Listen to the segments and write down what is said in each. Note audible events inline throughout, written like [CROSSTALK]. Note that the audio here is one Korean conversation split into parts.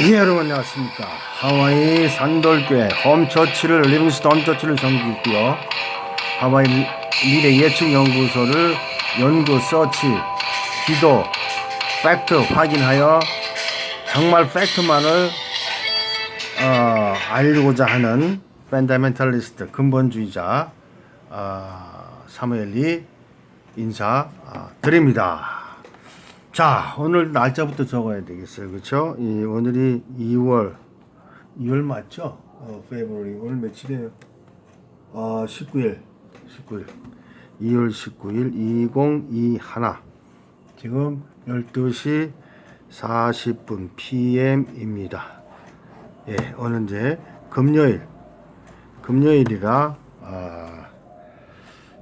예, 여러분 안녕하십니까. 하와이 산돌교회 홈처치를 리빙스톤 처치를 섬기고 있고요. 하와이 미- 미래 예측 연구소를 연구 서치, 기도, 팩트 확인하여 정말 팩트만을 어, 알고자 하는 팬다멘탈리스트 근본주의자 어, 사무엘이 인사 어, 드립니다. 자, 오늘 날짜부터 적어야 되겠어요. 그렇죠? 이 오늘이 2월 2월 맞죠? 어, 페브루리 오늘 며칠이에요? 어, 19일. 19일. 2월 19일 2021. 지금 12시 40분 PM입니다. 예, 오늘 이제 금요일. 금요일이라 아,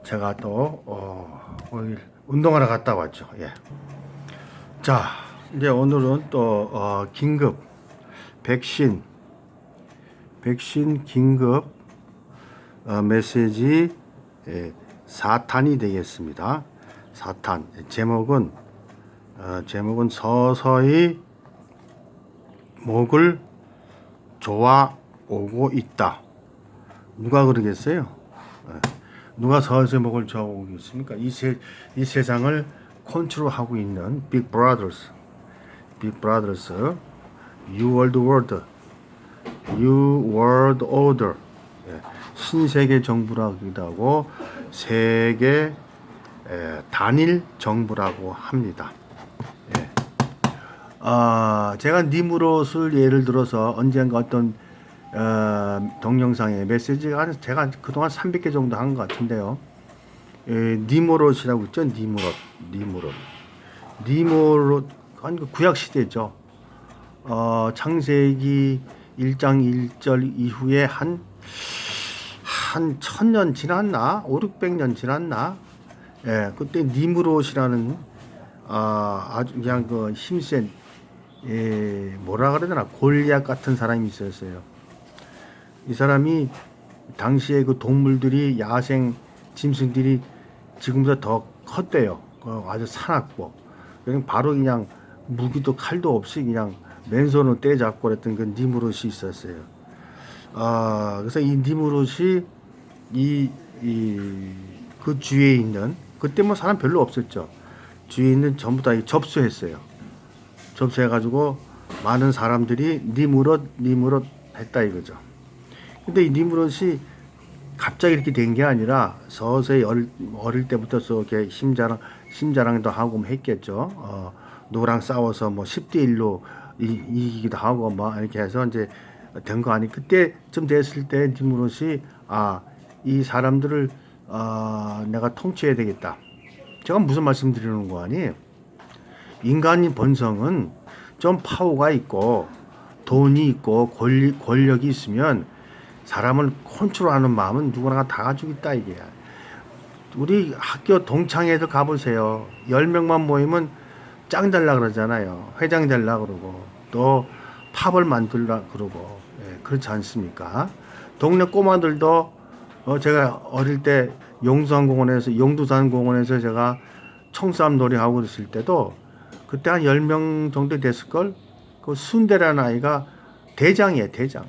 제가 또 어, 오늘 운동하러 갔다 왔죠. 예. 자, 이제 오늘은 또 어, 긴급 백신 백신 긴급 어, 메시지 예, 사탄이 되겠습니다. 사탄 제목은 어, 제목은 서서히 목을 좋아 오고 있다. 누가 그러겠어요? 예. 누가 서서히 목을 좋아 오고 있습니까? 이, 세, 이 세상을 컨트롤하고 있는 빅 브라더스, 빅 브라더스, World Order, New World Order, 예, 신세계 정부라기도 하고 세계 에, 단일 정부라고 합니다. 예. 아, 제가 니무롯을 예를 들어서 언젠가 어떤 어, 동영상에 메시지가 한- 제가 그동안 300개 정도 한 것 같은데요. 에, 니모롯이라고 있죠. 니모롯, 니모롯, 니모롯 한그 구약 시대죠. 어, 창세기 1장 1절 이후에 한 한 천년 지났나? 5, 600년 지났나? 예, 그때 니무롯이라는 아, 아주 그냥 그 힘센 예, 뭐라 그러나 골리앗 같은 사람이 있었어요. 이 사람이 당시에 그 동물들이 야생 짐승들이 지금보다 더 컸대요. 그 아주 사납고 그냥 바로 그냥 무기도 칼도 없이 그냥 맨손으로 떼잡고 그랬던 그 니무롯이 있었어요. 아 그래서 이 니무롯이 이 이 그 주위에 있는 그때 뭐 사람 별로 없었죠. 주위에 있는 전부 다 접수했어요. 접수해가지고 많은 사람들이 니무롯 니무롯 했다 이거죠. 근데 이 니무롯이 갑자기 이렇게 된 게 아니라 서서히 어릴, 어릴 때부터 이렇게 힘자랑 힘자랑도 하고 뭐 했겠죠. 어, 누구랑 싸워서 뭐 10대 1로 이기기도 하고 뭐 이렇게 해서 이제 된 거 아니. 그때쯤 됐을 때 니무롯이 아, 이 사람들을 아, 내가 통치해야 되겠다. 제가 무슨 말씀 드리는 거 아니에요? 인간의 본성은 좀 파워가 있고 돈이 있고 권리, 권력이 있으면 사람을 컨트롤하는 마음은 누구나 다 가지고 있다 이게. 우리 학교 동창회도 가보세요. 10명만 모이면 짱 될라 그러잖아요. 회장 될라 그러고 또 팝을 만들라 그러고 예, 그렇지 않습니까? 동네 꼬마들도 어, 제가 어릴 때 용산 공원에서 용두산 공원에서 제가 청싸움 놀이 하고 있을 때도 그때 한 10명 정도 됐을걸? 그 순대라는 아이가 대장이에요, 대장.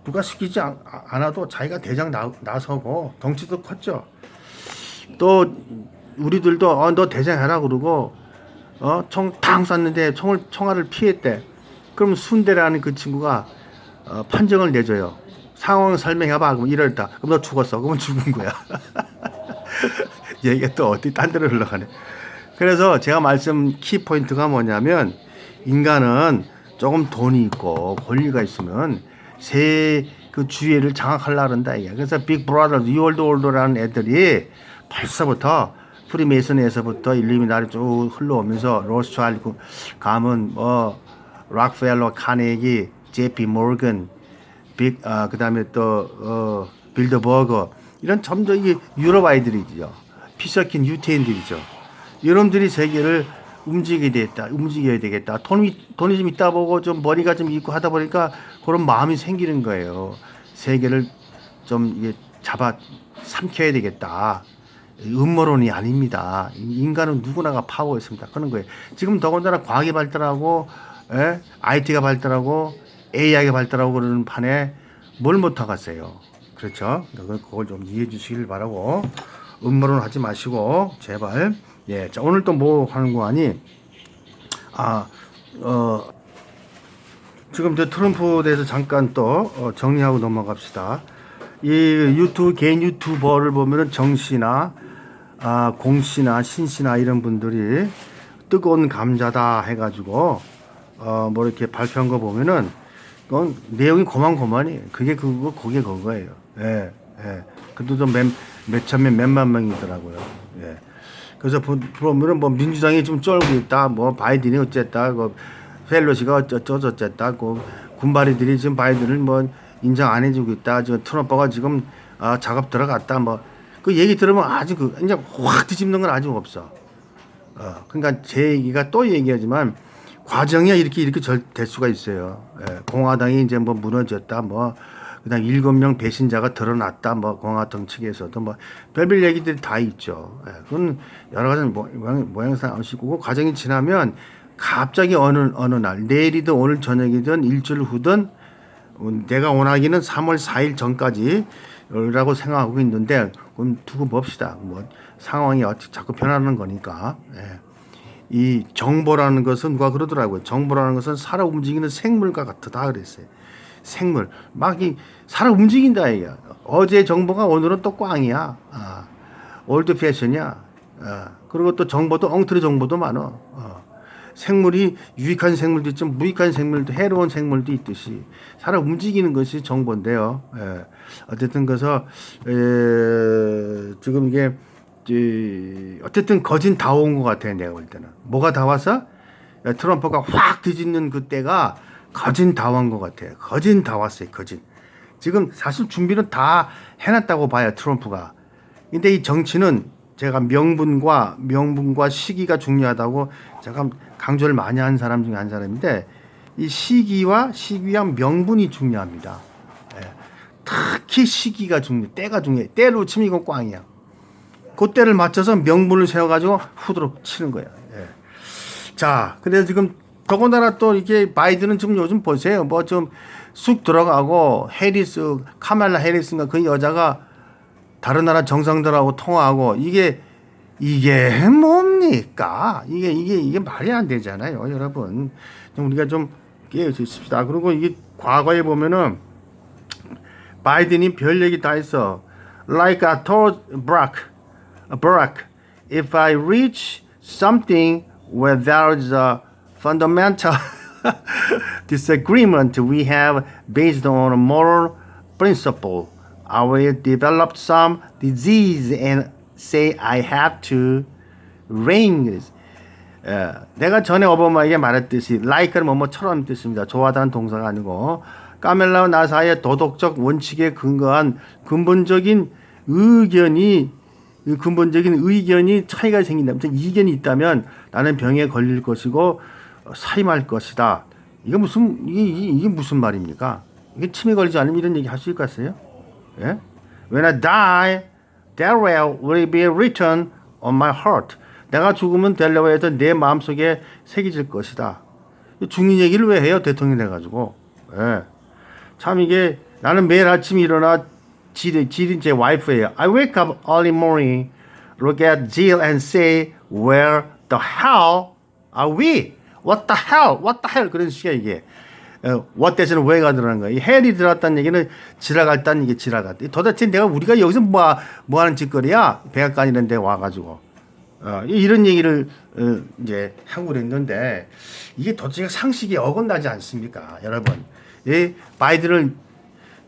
어. 누가 시키지 않, 않아도 자기가 대장 나, 나서고 덩치도 컸죠. 또 우리들도 어, 너 대장 해라 그러고 어, 총탕 쐈는데 총을 총알을 피했대. 그럼 순대라는 그 친구가 어, 판정을 내줘요. 상황 설명해봐. 그럼 이럴다. 그럼 너 죽었어. 그러면 죽은 거야. [LAUGHS] 얘기가 또 어디 딴 데로 흘러가네. 그래서 제가 말씀 키 포인트가 뭐냐면 인간은 조금 돈이 있고 권리가 있으면 새그 주위를 장악하려 그런다 이게. 그래서 빅 브라더, 리월드 올드라는 애들이 벌써부터 프리메이슨에서부터 일리미나리 쭉 흘러오면서 로스트라일드 가문 뭐 락펠러, 카네기, 제피 모건, 빅, 아, 그 다음에 또, 어, 빌더버거, 이런 점점 이게 유럽 아이들이죠. 피서킨 유태인들이죠. 이놈들이 세계를 움직이게 됐다, 움직여야 되겠다. 돈이, 돈이 좀 있다 보고 좀 머리가 좀 있고 하다 보니까 그런 마음이 생기는 거예요. 세계를 좀 이게 잡아 삼켜야 되겠다. 음모론이 아닙니다. 인간은 누구나가 파워 있습니다. 그런 거예요. 지금 더군다나 과학이 발달하고 예? IT가 발달하고 AI가 발달하고 그러는 판에 뭘 못하겠어요. 그렇죠? 그걸 좀 이해해 주시길 바라고 음모론 하지 마시고 제발 예. 자, 오늘 또 뭐 하는 거 아니? 아, 어, 지금 저 트럼프에 대해서 잠깐 또 어, 정리하고 넘어갑시다. 이 유튜브 개인 유튜버를 보면은 정 씨나 아, 공 씨나 신 씨나 이런 분들이 뜨거운 감자다 해가지고 어, 뭐 이렇게 발표한 거 보면은 그건 내용이 고만고만이 그게 그거 그게 그거예요. 예, 예. 그래도 좀몇 천명 몇만 명이더라고요. 예. 그래서 보- 보면은 뭐 민주당이 좀 쫄고 있다, 뭐 바이든이 어쨌다, 그 펠로시가 어쩌저쩌다, 그 군바리들이 지금 바이든을 뭐 인정 안 해주고 있다, 지금 트럼프가 지금 아, 작업 들어갔다, 뭐 그 얘기 들으면 아주 그 이제 확 뒤집는 건 아직 없어. 어, 그러니까 제 얘기가 또 얘기하지만 과정이 이렇게 이렇게 절, 될 수가 있어요. 예, 공화당이 이제 뭐 무너졌다, 뭐 그다음 일곱 명 배신자가 드러났다, 뭐 공화당 측에서도 뭐 별별 얘기들이 다 있죠. 예, 그건 여러 가지 모- 모양, 모양상 아시고 그 과정이 지나면 갑자기 어느 어느 날 내일이든 오늘 저녁이든 일주일 후든 음, 내가 원하기는 3월 4일 전까지 라고 생각하고 있는데 그럼 두고 봅시다. 뭐 상황이 어떻게 자꾸 변하는 거니까. 예. 이 정보라는 것은 누가 그러더라고요. 정보라는 것은 살아 움직이는 생물과 같다 그랬어요. 생물 막 이 살아 움직인다 이야. 어제 정보가 오늘은 또 꽝이야. 아, 올드 패션이야. 아, 그리고 또 정보도 엉터리 정보도 많어. 어. 생물이 유익한 생물도 있지만 무익한 생물도 해로운 생물도 있듯이 살아 움직이는 것이 정보인데요. 예. 어쨌든 그래서 에, 지금 이게 이, 어쨌든 거진 다 온 것 같아요. 내가 볼 때는 뭐가 다 왔어? 야, 트럼프가 확 뒤집는 그때가 거진 다 온 것 같아요. 거진 다 왔어요. 거진. 지금 사실 준비는 다 해놨다고 봐요. 트럼프가. 근데 이 정치는 제가 명분과 명분과 시기가 중요하다고 제가 강조를 많이 한 사람 중에 한 사람인데 이 시기와 시기와 명분이 중요합니다. 예. 특히 시기가 중요, 때가 중요해. 때로 치면 이건 꽝이야. 그 때를 맞춰서 명분을 세워가지고 후드로 치는 거야. 예. 자, 근데 지금 더군다나 또 이게 바이든은 지금 요즘 보세요. 뭐 좀 쑥 들어가고 해리스, 카멜라 해리스인가 그 여자가 다른 나라 정상들하고 통화하고 이게 이게 뭡니까? 이게 이게 이게 말이 안 되잖아요, 여러분. 좀 우리가 좀 깨어있습시다. 그리고 이게 과거에 보면은 바이든이 별 얘기 다 했어. Like I told Barack, Barack, if I reach something where a fundamental disagreement we have based on moral principle, I will develop some disease and say I have to this. 예, 내가 전에 오바마에게 말했듯이 like는 뭐뭐처럼 뜻입니다. 좋아하다는 동사가 아니고 까멜라와 나 사이의 도덕적 원칙에 근거한 근본적인 의견이 이 근본적인 의견이 차이가 생긴다. 무슨 이견이 있다면 나는 병에 걸릴 것이고 어, 사임할 것이다. 이게 무슨 이게, 이게, 무슨 말입니까? 이게 침에 걸리지 않으면 이런 얘기 할 수 있겠어요? 예? When I die, Delaware will be written on my heart. 내가 죽으면 델라웨어에서 내 마음속에 새겨질 것이다. 죽는 얘기를 왜 해요? 대통령 돼가지고. 예. 참 이게 나는 매일 아침 일어나 질, 질인 제 와이프예요. I wake up early morning, look at Jill and say, where the hell are we? What the hell? What the hell? 그런 식이야 이게. 어, what 대신에 where가 들어가는 거야. 이 헬이 들어갔다는 얘기는 지나갔다는 이게 지나갔다. 도대체 내가 우리가 여기서 뭐, 뭐 하는 짓거리야? 백악관 이런 데 와가지고. 어, 이- 이런 얘기를 어, 이제 하고 그랬는데 이게 도대체 상식이 어긋나지 않습니까, 여러분? 이 바이든을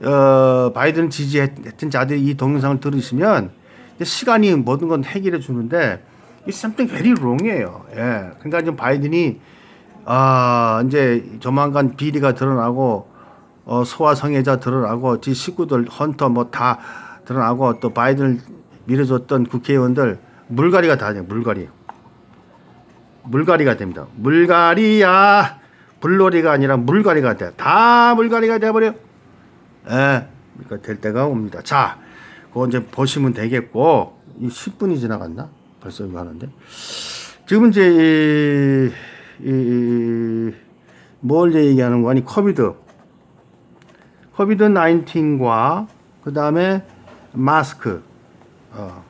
어, 바이든 지지했던 자들이 이 동영상을 들으시면 시간이 모든 건 해결해 주는데 이 something very wrong이에요. 예. 그러니까 지금 바이든이 아 이제 조만간 비리가 드러나고 어, 소아 성애자 드러나고 지 식구들 헌터 뭐 다 드러나고 또 바이든을 밀어줬던 국회의원들 물갈이가 다 돼요. 물갈이. 물갈이가 됩니다. 물갈이야. 불놀이가 아니라 물갈이가 돼. 다 물갈이가 돼버려. 예. 그러니까 될 때가 옵니다. 자, 그거 이제 보시면 되겠고 이 10분이 지나갔나? 벌써 이거 하는데 지금 이제 이, 이, 뭘 얘기하는 거니? 코비드 코비드 19과 그 다음에 마스크. 어,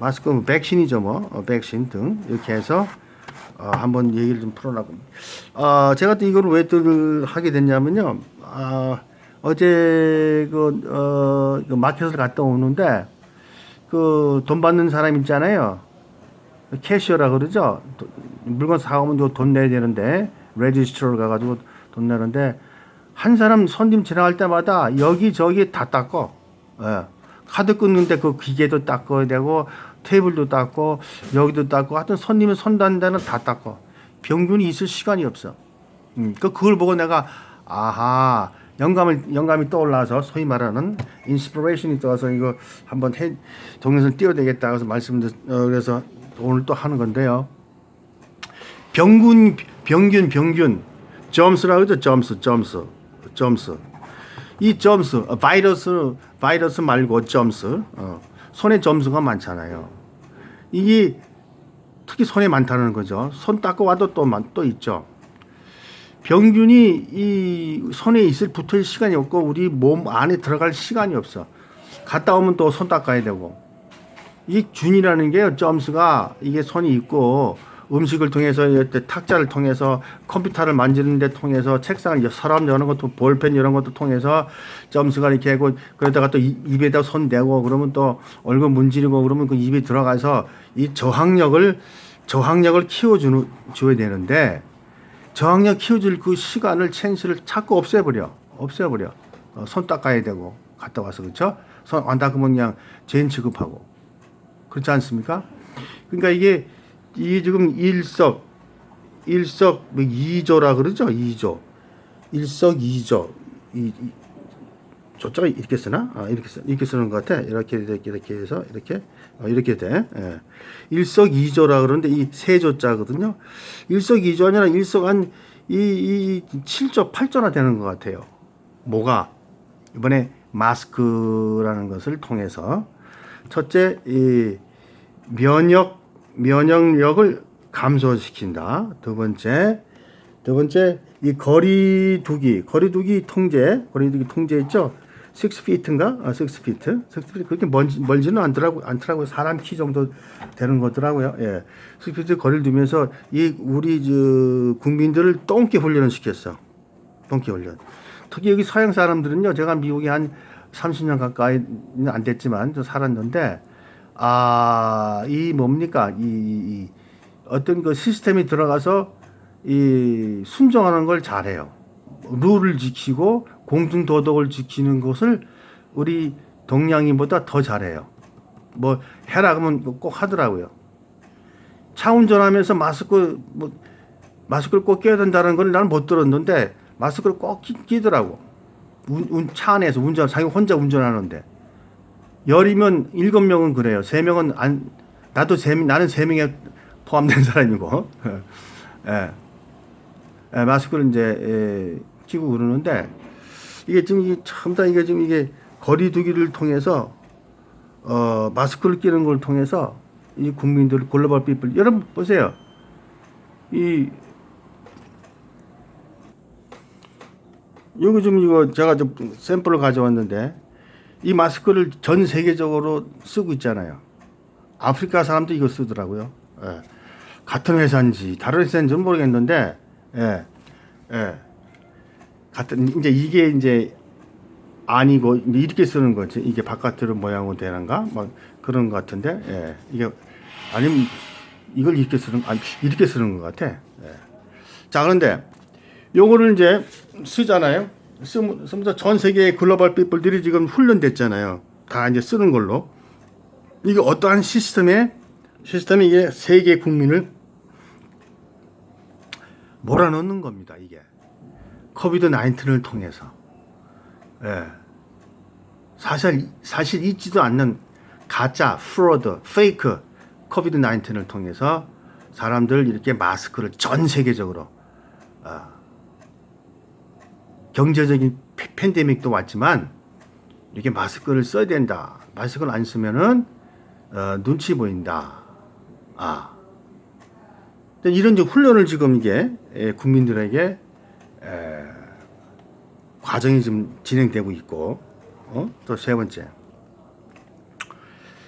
마스크는 백신이죠 뭐. 어, 백신 등. 이렇게 해서 어, 한번 얘기를 좀 풀어나고. 어, 제가 또 이걸 왜또 하게 됐냐면요. 아, 어제 그, 어, 그 마켓을 갔다 오는데 그 돈 받는 사람 있잖아요 캐시어라 그러죠 도- 물건 사오면 돈 내야 되는데 레지스트로 가가지고 돈 내는데 한 사람 손님 지나갈 때마다 여기 저기 다 닦어. 예. 카드 끊는데 그 기계도 닦아야 되고 테이블도 닦고 여기도 닦고 하여튼 손님이 손다는 데는 다 닦어. 병균이 있을 시간이 없어. 음, 그 그걸 보고 내가 아하 영감을 영감이 떠올라서 소위 말하는 인스피레이션이 떠서 이거 한번 해 동영상 띄워야 되겠다 그래서 말씀 드 어, 그래서 오늘 또 하는 건데요. 병균 병균 병균. 점스라고 그러죠. 점스 점스 점스 이 점스 어, 바이러스 바이러스 말고 점스 어, 손에 점수가 많잖아요. 이게 특히 손에 많다는 거죠. 손 닦고 와도 또, 많- 또 있죠. 병균이 이 손에 있을 붙을 시간이 없고 우리 몸 안에 들어갈 시간이 없어. 갔다 오면 또 손 닦아야 되고 이 균이라는 게요, 점스가 이게 손이 있고 음식을 통해서 탁자를 통해서 컴퓨터를 만지는 데 통해서 책상을 여- 서랍 여는 것도 볼펜 이런 것도 통해서 점스가 이렇게 하고 그러다가 또 이- 입에다 손 대고 그러면 또 얼굴 문지르고 그러면 그 입에 들어가서 이 저항력을 저항력을 키워주는 줘야 되는데 저항력 키워줄 그 시간을 찬스를 자꾸 없애버려. 없애버려. 어, 손 닦아야 되고 갔다 와서 그렇죠? 손안 닦으면 그냥 죄인 취급하고 그렇지 않습니까? 그러니까 이게 이 지금 일석 일석 뭐 이조라 그러죠 이조 일석 이조 이, 이 저쪽에 이렇게 쓰나? 아, 이렇게 쓰 이렇게 쓰는 것 같아. 이렇게 이렇게 이렇게 해서 이렇게 어, 이렇게 돼. 예. 일석이조라 그러는데 이 세조자거든요. 일석이조 아니라 일석 한이이 7조 8조나 되는 것 같아요. 뭐가 이번에 마스크라는 것을 통해서 첫째 이 면역 면역력을 감소시킨다. 두 번째 두 번째 이 거리두기 거리두기 통제 거리두기 통제 있죠. 6피트인가? 아, 6피트. 6피트 그렇게 멀지, 멀지는 않더라고 않더라고요. 사람 키 정도 되는 거더라고요. 예. 6피트 거리를 두면서 이 우리 저 국민들을 똥개 훈련을 시켰어. 똥개 훈련. 특히 여기 서양 사람들은요. 제가 미국에 한 30년 가까이는 안 됐지만 좀 살았는데 아, 이 뭡니까? 이, 이 어떤 그 시스템이 들어가서 이 순종하는 걸 잘해요. 룰을 지키고 공중 도덕을 지키는 것을 우리 동양인보다 더 잘해요. 뭐 해라 그러면 꼭 하더라고요. 차 운전하면서 마스크 뭐 마스크를 꼭 껴야 된다는 건 나는 못 들었는데 마스크를 꼭 끼, 끼더라고. 운, 운, 차 안에서 운전 자기 혼자 운전하는데 열이면 일곱 명은 그래요. 세 명은 안 나도 세 나는 세 명에 포함된 [LAUGHS] 사람이고 예. 예, 마스크를 이제 예, 끼고 그러는데 이게 지금 이게 참다 이게 지금 이게 거리두기를 통해서 어 마스크를 끼는 걸 통해서 이 국민들 글로벌 피플 여러분 보세요 이 여기 좀 이거 제가 좀 샘플을 가져왔는데 이 마스크를 전 세계적으로 쓰고 있잖아요. 아프리카 사람도 이거 쓰더라고요. 예. 같은 회사인지 다른 회사인지는 모르겠는데, 예, 예. 같은 이제 이게 이제 아니고 이제 이렇게 쓰는 거지. 이게 바깥으로 모양으로 되는가? 뭐 그런 것 같은데, 예. 이게 아니면 이걸 이렇게 쓰는 아니 이렇게 쓰는 것 같아. 예. 자 그런데 요거를 이제 쓰잖아요. 쓰면- 쓰면서 전 세계의 글로벌 피플들이 지금 훈련됐잖아요. 다 이제 쓰는 걸로. 이게 어떠한 시스템에 시스템이 이게 세계 국민을 몰아넣는 겁니다. 이게 코비드 19을 통해서. 예. 사실 사실 있지도 않는 가짜, 프로드, 페이크 코비드 19을 통해서 사람들 이렇게 마스크를 전 세계적으로 어, 경제적인 패- 팬데믹도 왔지만 이렇게 마스크를 써야 된다. 마스크를 안 쓰면은 어, 눈치 보인다. 아. 이런 훈련을 지금 이게 예, 국민들에게 에, 과정이 좀 진행되고 있고 어? 또 세 번째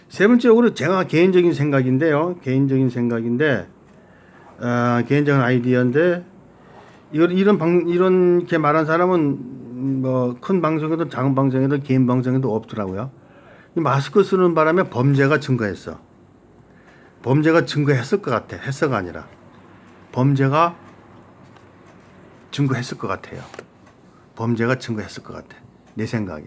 세 번째로 제가 개인적인 생각인데요 개인적인 생각인데 어, 개인적인 아이디어인데 이걸 이런 방 이런 게 말한 사람은 뭐 큰 방송에도 작은 방송에도 개인 방송에도 없더라고요. 이 마스크 쓰는 바람에 범죄가 증가했어. 범죄가 증가했을 것 같아. 했어가 아니라 범죄가 증가했을 것 같아요. 범죄가 증가했을 것 같아. 내 생각에.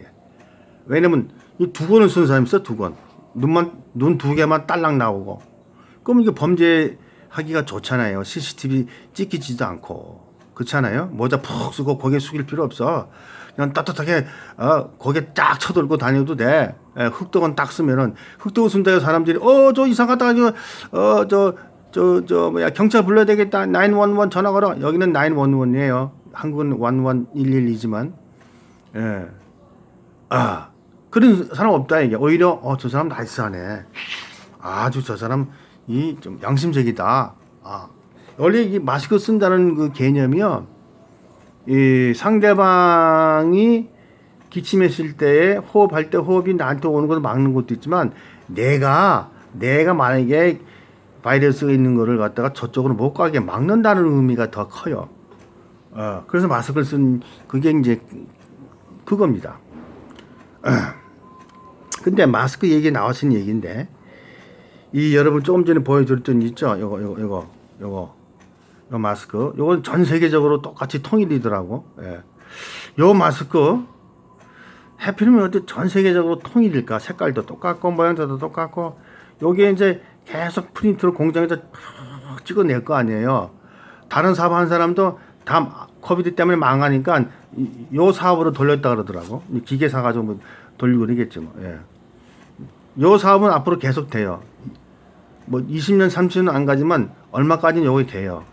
왜냐면 이 두 권을 쓴 사람이 있어 두 권. 눈만 눈 두 개만 딸랑 나오고. 그럼 이게 범죄하기가 좋잖아요. CCTV 찍히지도 않고. 그렇잖아요. 모자 푹 쓰고 고개 숙일 필요 없어. 그냥 따뜻하게 어 고개 쫙 쳐들고 다녀도 돼. 예, 흑덕은 딱 쓰면은 흑덕을 쓴다고 사람들이 어 저 이상하다. 어저 저 저 뭐야 경찰 불러야 되겠다. 911 전화 걸어. 여기는 911이에요. 한국은 1111이지만. 예. 아 그런 사람 없다 이게. 오히려 어 저 사람 나이스하네. 아주 저 사람 이 좀 양심적이다. 아 원래 이 마스크 쓴다는 그 개념이요 이 상대방이 기침했을 때에 호흡할 때 호흡이 나한테 오는 것을 막는 것도 있지만 내가 내가 만약에 바이러스가 있는 거를 갖다가 저쪽으로 못 가게 막는다는 의미가 더 커요. 어, 그래서 마스크를 쓴 그게 이제 그겁니다. [CLEARS THROAT] 근데 마스크 얘기 나왔은 얘기인데 이 여러분 조금 전에 보여드렸던 있죠? 요거 요거 요거 요거 요 마스크 요건 전 세계적으로 똑같이 통일이더라고. 예. 요 마스크 해피면 어디 전 세계적으로 통일일까? 색깔도 똑같고 모양도 똑같고 요게 이제 계속 프린트로 공장에서 푹 찍어낼 거 아니에요. 다른 사업 한 사람도 다 코비드 때문에 망하니까 이- 요 사업으로 돌렸다 그러더라고. 이 기계 사가지고 뭐 돌리고 그러겠지 뭐. 예. 요 사업은 앞으로 계속 돼요. 뭐 20년, 30년 안 가지만 얼마까지는 요게 돼요.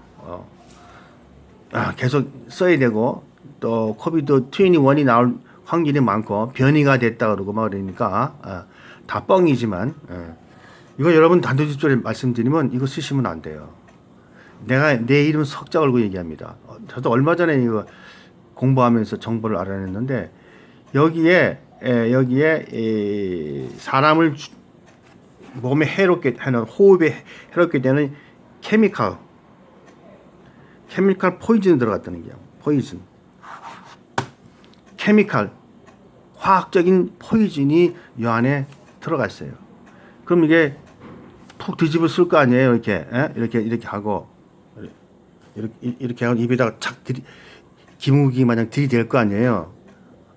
어. 아, 계속 써야 되고 또 코비드 21이 나올 확률이 많고 변이가 됐다 그러고 막 그러니까 아, 다 뻥이지만 예. 이거 여러분 단도직입적으로 말씀드리면 이거 쓰시면 안 돼요. 내가 내 이름 석자 걸고 얘기합니다. 어, 저도 얼마 전에 이거 공부하면서 정보를 알아냈는데 여기에 에, 여기에 이 사람을 주- 몸에 해롭게 하는 호흡에 해롭게 되는 케미칼 케미칼 포이즌이 들어갔다는 게요. 포이즌. 케미칼 화학적인 포이즌이 이 안에 들어가 있어요. 그럼 이게 푹 뒤집어 쓸 거 아니에요. 이렇게 에? 이렇게 이렇게 하고 이렇게 이렇게 하고 입에다가 착 들이 기무기 마냥 들이댈 거 아니에요.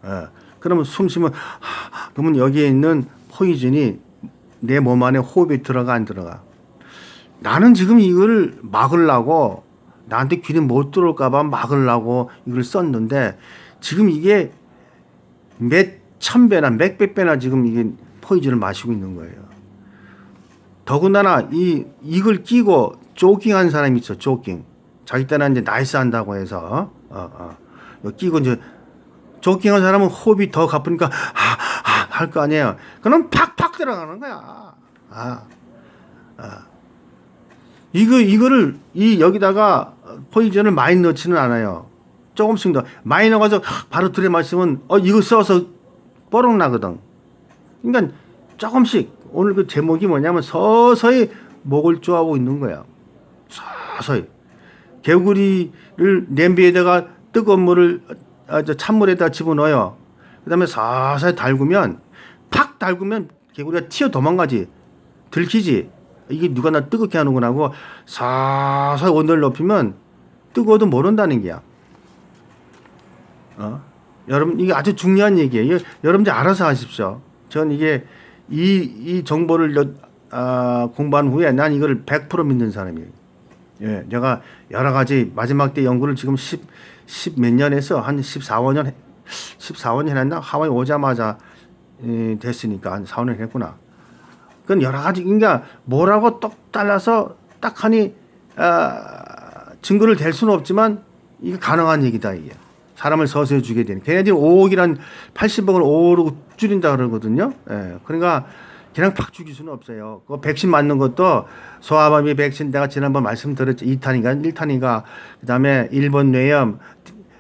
예. 그러면 숨 쉬면 하, 그러면 여기에 있는 포이즌이 내 몸 안에 호흡에 들어가 안 들어가. 나는 지금 이걸 막으려고 나한테 귀에 못 들어올까봐 막으려고 이걸 썼는데 지금 이게 몇 천 배나 몇 백 배나 지금 이게 포이즌을 마시고 있는 거예요. 더군다나 이 이걸 끼고 조깅한 사람이 있어 조깅. 자기 때는 이제 나이스 한다고 해서 어, 어. 끼고 이제 조깅한 사람은 호흡이 더 가쁘니까 할거 아니에요. 그럼 팍팍 들어가는 거야. 아, 아. 이거 이거를 이 여기다가 포이즌을 많이 넣지는 않아요. 조금씩 더 많이 넣어가지고 바로 들여 마시면 어 이거 써서 뽀록 나거든. 그러니까 조금씩 오늘 그 제목이 뭐냐면 서서히 목을 쪼하고 있는 거야. 서서히 개구리를 냄비에다가 뜨거운 물을 아, 저 찬물에다 집어넣어요. 그다음에 서서히 달구면 팍 달구면 개구리가 튀어 도망가지. 들키지. 이게 누가 나 뜨겁게 하는구나 하고 서서히 온도를 높이면 뜨거워도 모른다는 게야. 어? 여러분 이게 아주 중요한 얘기예요. 여러분들 알아서 하십시오. 전 이게 이, 이 정보를 여, 아, 공부한 후에 난 이걸 100% 믿는 사람이에요. 예, 내가 여러 가지 마지막 때 연구를 지금 10, 10몇년 해서 한 14, 5년, 14, 5년 했나? 하와이 오자마자 예, 됐으니까 한 4, 5년 했구나. 그건 여러 가지, 그러니까 뭐라고 똑 잘라서 딱 하니, 아, 증거를 댈 수는 없지만 이게 가능한 얘기다, 이게. 사람을 서서히 죽게 되는. 걔네들이 5억이란 80억을 5억으로 줄인다 그러거든요. 예. 그러니까 그냥 팍 죽일 수는 없어요. 그 백신 맞는 것도 소아마비 백신 내가 지난번 말씀드렸죠. 2탄인가 1탄인가 그다음에 일본 뇌염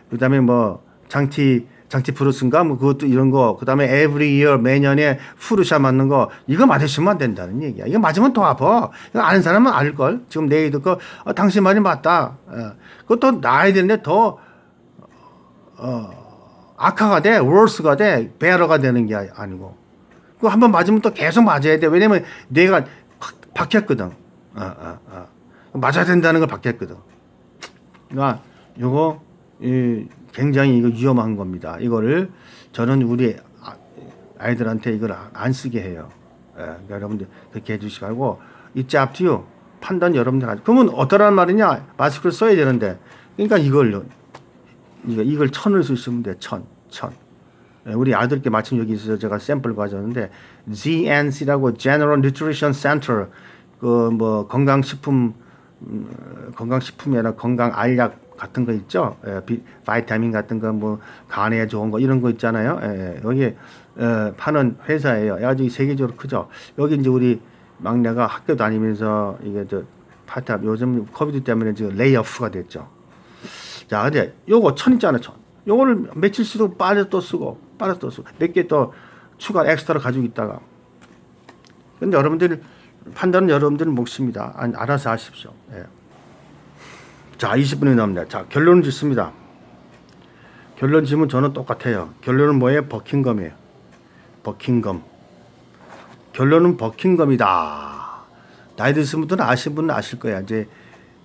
그다음에 뭐 장티 장티 프루스인가 뭐 그것도 이런 거 그다음에 every year 매년에 후르샤 맞는 거 이거 맞으시면 안 된다는 얘기야. 이거 맞으면 더 아파. 이거 아는 사람은 알 걸. 지금 내 얘기 듣고 어, 당신 말이 맞다. 어. 그것도 나야 되는데 더 어, 악화가 돼, worse가 돼, 베러가 되는 게 아니고. 그거 한번 맞으면 또 계속 맞아야 돼. 왜냐면 확 박혔거든. 어, 어, 어. 맞아야 된다는 걸 박혔거든. 그러니까 요거 이 굉장히 이거 위험한 겁니다. 이거를 저는 우리 아- 아이들한테 이걸 안- 안 쓰게 해요. 예, 그러니까 여러분들 그렇게 it's up to you. 판단 여러분들 하죠. 그러면 어떠란 말이냐? 마스크를 써야 되는데. 그러니까 이걸 이걸 천을 쓰시면 돼. 천, 천. 예, 우리 아들께 마침 여기 있어서 제가 샘플 가져왔는데 GNC라고 General Nutrition Center 그 뭐 건강식품 음, 건강식품이 아니라 건강 알약 같은 거 있죠. 예, 비, 바이타민 같은 거 뭐 간에 좋은 거 이런 거 있잖아요. 예, 여기 에, 파는 회사예요. 아주 세계적으로 크죠. 여기 이제 우리 막내가 학교 다니면서 이게 저 파타 요즘 코비드 때문에 지금 레이오프가 됐죠. 자, 근데 요거 천 있잖아, 천. 요거를 며칠 쓰고 빠져 또 쓰고, 빠져 또 쓰고, 몇 개 또 추가 엑스트라 가지고 있다가. 근데 여러분들, 판단은 여러분들 몫입니다. 아니, 알아서 하십시오. 예. 자, 20분이 넘네. 자, 결론을 짓습니다. 결론 지면 저는 똑같아요. 결론은 뭐예요? 버킹검이에요. 버킹검. 결론은 버킹검이다. 나이 드신 분들은 아시는 분은 아실 거야. 이제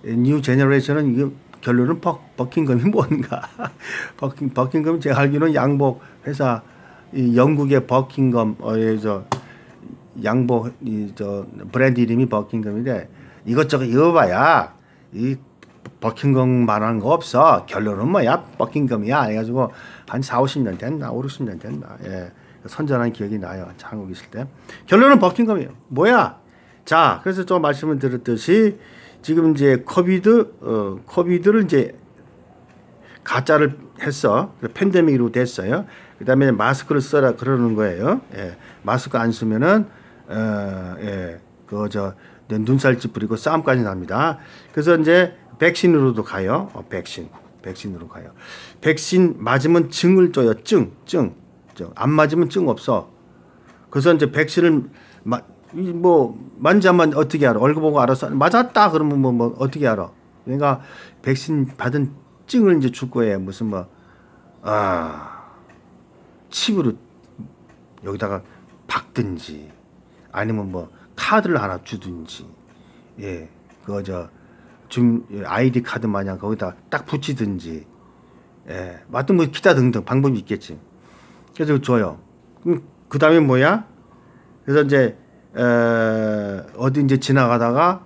뉴 제너레이션은 이게 결론은 버, 버킹검이 [LAUGHS] 뭔가. 버킹 버킹검 제가 알기로는 양복 회사 이 영국의 버킹검 어저 양복 이 저 브랜드 이름이 버킹검인데 이것저것 읽어봐야 이 버킹검 말하는 거 없어. 결론은 뭐야? 버킹검이야. 해가지고 한 4, 50년 됐나? 5, 60년 됐나? 예. 선전한 기억이 나요. 한국 있을 때. 결론은 버킹검이에요. 뭐야? 자, 그래서 좀 말씀을 드렸듯이 지금 이제 코비드, 어, 코비드를 이제 가짜를 했어. 팬데믹으로 됐어요. 그 다음에 마스크를 써라 그러는 거예요. 예. 마스크 안 쓰면은, 어, 예. 그, 저, 눈살 찌푸리고 싸움까지 납니다. 그래서 이제 백신으로도 가요. 어, 백신. 백신으로 가요. 백신 맞으면 증을 줘요. 증, 증, 증. 안 맞으면 증 없어. 그래서 이제 백신을 마, 이뭐 만지면 어떻게 알아? 얼굴 보고 알아서 맞았다 그러면 뭐, 뭐 어떻게 알아? 그러니까 백신 받은 증을 이제 줄 거예요. 무슨 뭐 아, 칩으로 여기다가 박든지 아니면 뭐 카드를 하나 주든지 예, 그거 저줌 아이디 카드 마냥 거기다 딱 붙이든지 예, 맞든 뭐 기타 등등 방법이 있겠지. 그래서 줘요. 그럼 그 다음에 뭐야? 그래서 이제 에, 어디 이제 지나가다가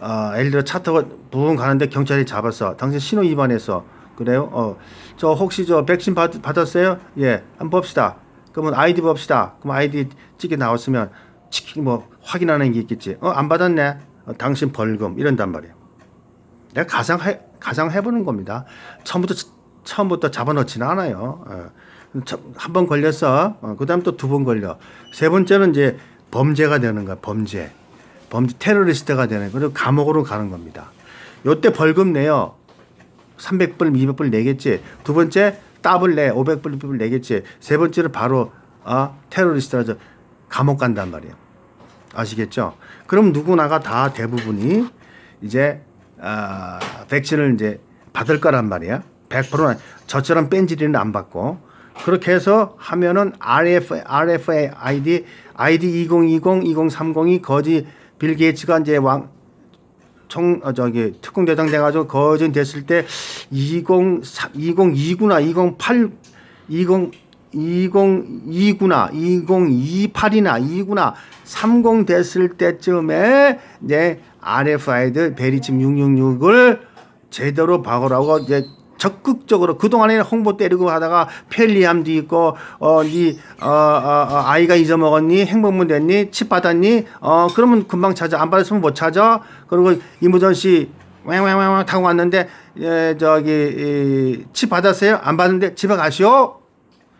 아, 예를 들어 차 타고 부분 가는데 경찰이 잡았어. 당신 신호 위반했어. 그래요? 어, 저 혹시 저 백신 받, 받았어요? 예, 한번 봅시다. 그러면 아이디 봅시다. 그럼 아이디 찍게 나왔으면 치킨 뭐 확인하는 게 있겠지. 어, 안 받았네. 어, 당신 벌금 이런단 말이에요. 내가 가상 해 가상 해보는 겁니다. 처음부터 처음부터 잡아놓지는 않아요. 어. 한번 걸렸어. 어, 그다음 또 두 번 걸려. 세 번째는 이제 범죄가 되는 거야. 범죄. 범죄 테러리스트가 되는. 그리고 감옥으로 가는 겁니다. 요때 벌금 내요. 300불, 200불 내겠지. 두 번째 더블 내, 500불, 600불 내겠지. 세 번째는 바로 아 테러리스트라서 감옥 간단 말이에요. 아시겠죠? 그럼 누구나가 다 대부분이 이제 아, 백신을 이제 받을 거란 말이야. 100%는 저처럼 뺀질이는 안 받고 그렇게 해서 하면은 RF RFID ID 2020 2030이 거지 빌 게이츠가 이제 왕 총, 어, 저기, 특공 대장 돼 가지고 거진 됐을 때, 20, 2029나 28, 20, 2029나 2028이나 29나 30 됐을 때쯤에, 이제, RFID 베리칩 666을 제대로 박으라고 이제 적극적으로 그동안에 홍보 때리고 하다가 편리함도 있고 어니 어, 어, 어, 아이가 잊어먹었니 행복문 됐니 칩 받았니 어 그러면 금방 찾아 안 받았으면 못 찾아 그리고 이무전 씨 왱왱왱 타고 왔는데 예, 저기 이, 칩 받았어요? 안 받는데 집에 가시오.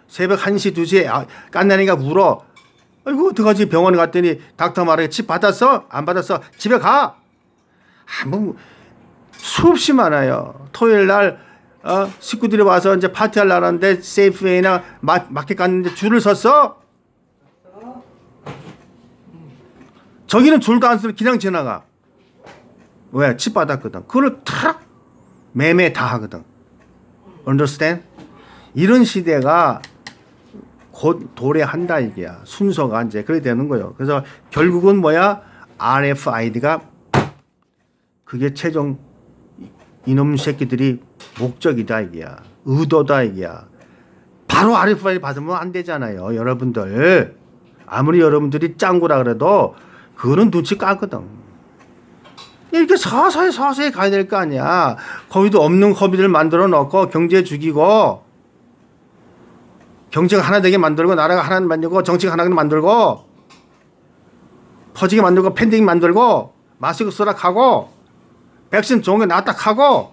새벽 1시 2시에 아, 깐나니가 울어. 아이고 어떡하지 병원에 갔더니 닥터 말하게 칩 받았어? 안 받았어? 집에 가. 한번 수없이 많아요. 토요일 날 어, 식구들이 와서 이제 파티할 날인데 세이프웨이나 마, 마켓 갔는데 줄을 섰어. 저기는 줄도 안 서고 그냥 지나가. 왜? 칩 받았거든. 그걸 탁 매매 다 하거든. understand? 이런 시대가 곧 도래한다 이게야. 순서가 이제 그래 되는 거예요. 그래서 결국은 뭐야? RFID가 그게 최종 이놈 새끼들이 목적이다 이게야. 의도다 이게야. 바로 RFID 받으면 안 되잖아요. 여러분들. 아무리 여러분들이 짱구라 그래도 그거는 눈치 까거든. 이렇게 서서히 서서히 가야 될 거 아니야. 거기도 없는 허비들 만들어 놓고 경제 죽이고 경제가 하나 되게 만들고 나라가 하나 만들고 정치가 하나 만들고 퍼지게 만들고 팬데믹 만들고 마스크 쓰락하고 백신 좋은 게 나왔다 하고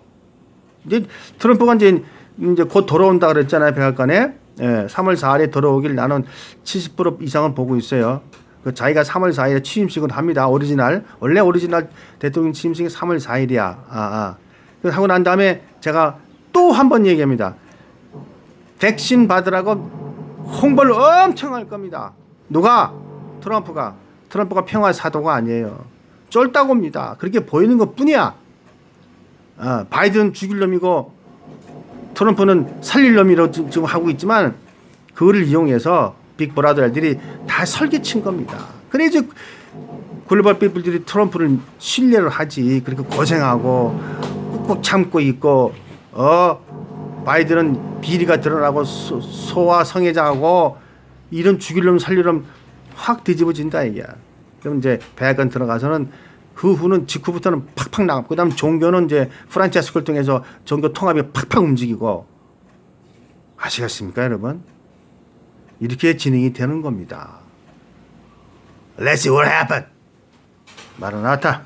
이제 트럼프가 이제 이제 곧 돌아온다 그랬잖아요 백악관에 예, 3월 4일에 돌아오길 나는 70% 이상은 보고 있어요. 그 자기가 3월 4일에 취임식은 합니다. 오리지널 원래 오리지널 대통령 취임식이 3월 4일이야. 아, 아. 그 하고 난 다음에 제가 또 한 번 얘기합니다. 백신 받으라고 홍보를 엄청 할 겁니다. 누가? 트럼프가. 트럼프가 평화 사도가 아니에요. 쫄다고입니다. 그렇게 보이는 것 뿐이야. 어, 바이든 죽일 놈이고 트럼프는 살릴 놈이라고 지- 지금 하고 있지만 그거를 이용해서 빅브라더들이 다 설계친 겁니다. 그래 이제 글로벌 피플들이 트럼프를 신뢰를 하지. 그렇게 고생하고 꾹꾹 참고 있고 어 바이든은 비리가 드러나고 소, 소와 성애자하고 이런 죽일 놈 살릴 놈확 뒤집어진다 이게야. 그럼 이제 백악관 들어가서는 그 후는 직후부터는 팍팍 나가고 그다음 종교는 이제 프란체스코를 통해서 종교 통합이 팍팍 움직이고 아시겠습니까 여러분? 이렇게 진행이 되는 겁니다. Let's see what happen. 마라나타.